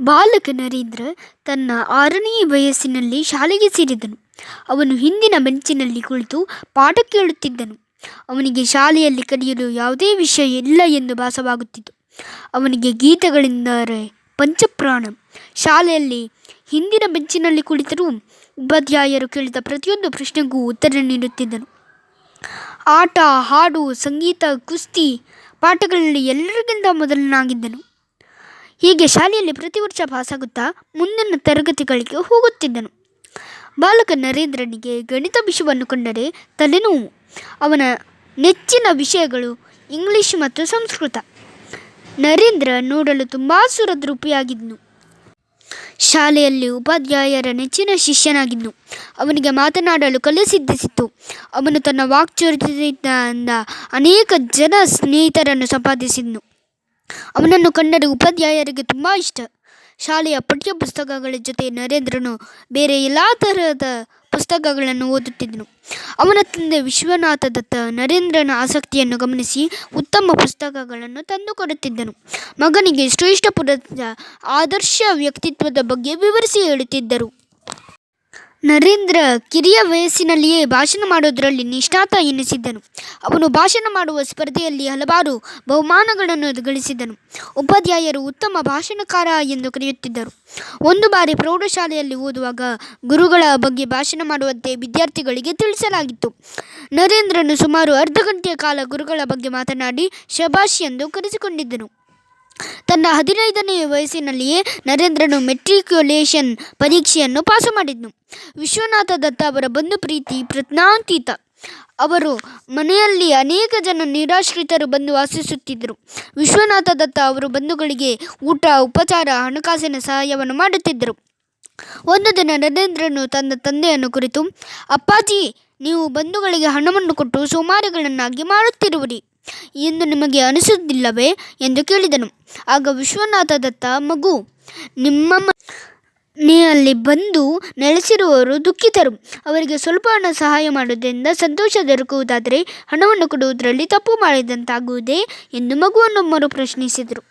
ಬಾಲಕ ನರೇಂದ್ರ ತನ್ನ ಆರನೇ ವಯಸ್ಸಿನಲ್ಲಿ ಶಾಲೆಗೆ ಸೇರಿದನು. ಅವನು ಹಿಂದಿನ ಬೆಂಚಿನಲ್ಲಿ ಕುಳಿತು ಪಾಠ ಕೇಳುತ್ತಿದ್ದನು. ಅವನಿಗೆ ಶಾಲೆಯಲ್ಲಿ ಕಲಿಯಲು ಯಾವುದೇ ವಿಷಯ ಇಲ್ಲ ಎಂದು ಭಾಸವಾಗುತ್ತಿತ್ತು. ಅವನಿಗೆ ಗೀತೆಗಳೆಂದರೆ ಪಂಚಪ್ರಾಣ. ಶಾಲೆಯಲ್ಲಿ ಹಿಂದಿನ ಬೆಂಚಿನಲ್ಲಿ ಕುಳಿತರೂ ಉಪಾಧ್ಯಾಯರು ಕೇಳಿದ ಪ್ರತಿಯೊಂದು ಪ್ರಶ್ನೆಗೂ ಉತ್ತರ ನೀಡುತ್ತಿದ್ದನು. ಆಟ, ಹಾಡು, ಸಂಗೀತ, ಕುಸ್ತಿ ಪಾಠಗಳಲ್ಲಿ ಎಲ್ಲರಿಗಿಂತ ಮೊದಲನೆಯವನಾಗಿದ್ದನು. ಹೀಗೆ ಶಾಲೆಯಲ್ಲಿ ಪ್ರತಿ ವರ್ಷ ಪಾಸಾಗುತ್ತಾ ಮುಂದಿನ ತರಗತಿಗಳಿಗೆ ಹೋಗುತ್ತಿದ್ದನು. ಬಾಲಕ ನರೇಂದ್ರನಿಗೆ ಗಣಿತ ವಿಷಯವನ್ನು ಕಂಡರೆ ತಲೆನೋವು. ಅವನ ನೆಚ್ಚಿನ ವಿಷಯಗಳು ಇಂಗ್ಲಿಷ್ ಮತ್ತು ಸಂಸ್ಕೃತ. ನರೇಂದ್ರ ನೋಡಲು ತುಂಬ ಸುರದ್ರೂಪಿಯಾಗಿದ್ದನು. ಶಾಲೆಯಲ್ಲಿ ಉಪಾಧ್ಯಾಯರ ನೆಚ್ಚಿನ ಶಿಷ್ಯನಾಗಿದ್ದನು. ಅವನಿಗೆ ಮಾತನಾಡಲು ಕಲೆ ಸಿದ್ಧಿಸಿತ್ತು. ಅವನು ತನ್ನ ವಾಕ್ಚಾತುರ್ಯದಿಂದ ಅನೇಕ ಜನ ಸ್ನೇಹಿತರನ್ನು ಸಂಪಾದಿಸಿದನು. ಅವನನ್ನು ಕಂಡರೆ ಉಪಾಧ್ಯಾಯರಿಗೆ ತುಂಬ ಇಷ್ಟ. ಶಾಲೆಯ ಪಠ್ಯ ಪುಸ್ತಕಗಳ ಜೊತೆ ನರೇಂದ್ರನು ಬೇರೆ ಎಲ್ಲ ತರಹದ ಪುಸ್ತಕಗಳನ್ನು ಓದುತ್ತಿದ್ದನು. ಅವನ ತಂದೆ ವಿಶ್ವನಾಥ ದತ್ತ ನರೇಂದ್ರನ ಆಸಕ್ತಿಯನ್ನು ಗಮನಿಸಿ ಉತ್ತಮ ಪುಸ್ತಕಗಳನ್ನು ತಂದುಕೊಡುತ್ತಿದ್ದನು. ಮಗನಿಗೆ ಶ್ರೇಷ್ಠ ಪುರದ ಆದರ್ಶ ವ್ಯಕ್ತಿತ್ವದ ಬಗ್ಗೆ ವಿವರಿಸಿ ಹೇಳುತ್ತಿದ್ದರು. ನರೇಂದ್ರ ಕಿರಿಯ ವಯಸ್ಸಿನಲ್ಲಿಯೇ ಭಾಷಣ ಮಾಡುವುದರಲ್ಲಿ ನಿಷ್ಣಾತ ಎನಿಸಿದ್ದನು. ಅವನು ಭಾಷಣ ಮಾಡುವ ಸ್ಪರ್ಧೆಯಲ್ಲಿ ಹಲವಾರು ಬಹುಮಾನಗಳನ್ನು ಗಳಿಸಿದ್ದನು. ಉಪಾಧ್ಯಾಯರು ಉತ್ತಮ ಭಾಷಣಕಾರ ಎಂದು ಕರೆಯುತ್ತಿದ್ದರು. ಒಂದು ಬಾರಿ ಪ್ರೌಢಶಾಲೆಯಲ್ಲಿ ಓದುವಾಗ ಗುರುಗಳ ಬಗ್ಗೆ ಭಾಷಣ ಮಾಡುವಂತೆ ವಿದ್ಯಾರ್ಥಿಗಳಿಗೆ ತಿಳಿಸಲಾಗಿತ್ತು. ನರೇಂದ್ರನು ಸುಮಾರು ಅರ್ಧ ಗಂಟೆಯ ಕಾಲ ಗುರುಗಳ ಬಗ್ಗೆ ಮಾತನಾಡಿ ಶಭಾಷ್ ಎಂದು ಕರೆಸಿಕೊಂಡಿದ್ದನು. ತನ್ನ ಹದಿನೈದನೆಯ ವಯಸ್ಸಿನಲ್ಲಿಯೇ ನರೇಂದ್ರನು ಮೆಟ್ರಿಕ್ಯುಲೇಷನ್ ಪರೀಕ್ಷೆಯನ್ನು ಪಾಸು ಮಾಡಿದ್ನು ವಿಶ್ವನಾಥ ದತ್ತ ಅವರ ಬಂಧು ಪ್ರೀತಿ ಪ್ರಜ್ಞಾತೀತ. ಅವರು ಮನೆಯಲ್ಲಿ ಅನೇಕ ಜನ ನಿರಾಶ್ರಿತರು ಬಂದು ವಾಸಿಸುತ್ತಿದ್ದರು. ವಿಶ್ವನಾಥ ದತ್ತ ಅವರು ಬಂಧುಗಳಿಗೆ ಊಟ, ಉಪಚಾರ, ಹಣಕಾಸಿನ ಸಹಾಯವನ್ನು ಮಾಡುತ್ತಿದ್ದರು. ಒಂದು ದಿನ ನರೇಂದ್ರನು ತನ್ನ ತಂದೆಯನ್ನು ಕುರಿತು, ಅಪ್ಪಾಜಿ, ನೀವು ಬಂಧುಗಳಿಗೆ ಹಣವನ್ನು ಕೊಟ್ಟು ಸೋಮಾರಿಗಳನ್ನಾಗಿ ಮಾಡುತ್ತಿರುವಿರಿ ಎಂದು ನಿಮಗೆ ಅನಿಸುವುದಿಲ್ಲವೇ ಎಂದು ಕೇಳಿದನು. ಆಗ ವಿಶ್ವನಾಥ ದತ್ತ, ಮಗು, ನಿಮ್ಮ ಮನೆಯಲ್ಲಿ ಬಂದು ನೆಲೆಸಿರುವವರು ದುಃಖಿತರು. ಅವರಿಗೆ ಸ್ವಲ್ಪ ಹಣ ಸಹಾಯ ಮಾಡುವುದರಿಂದ ಸಂತೋಷ ದೊರಕುವುದಾದರೆ ಹಣವನ್ನು ಕೊಡುವುದರಲ್ಲಿ ತಪ್ಪು ಮಾಡಿದಂತಾಗುವುದೇ ಎಂದು ಮಗುವನ್ನು ಮರುಪ್ರಶ್ನಿಸಿದರು.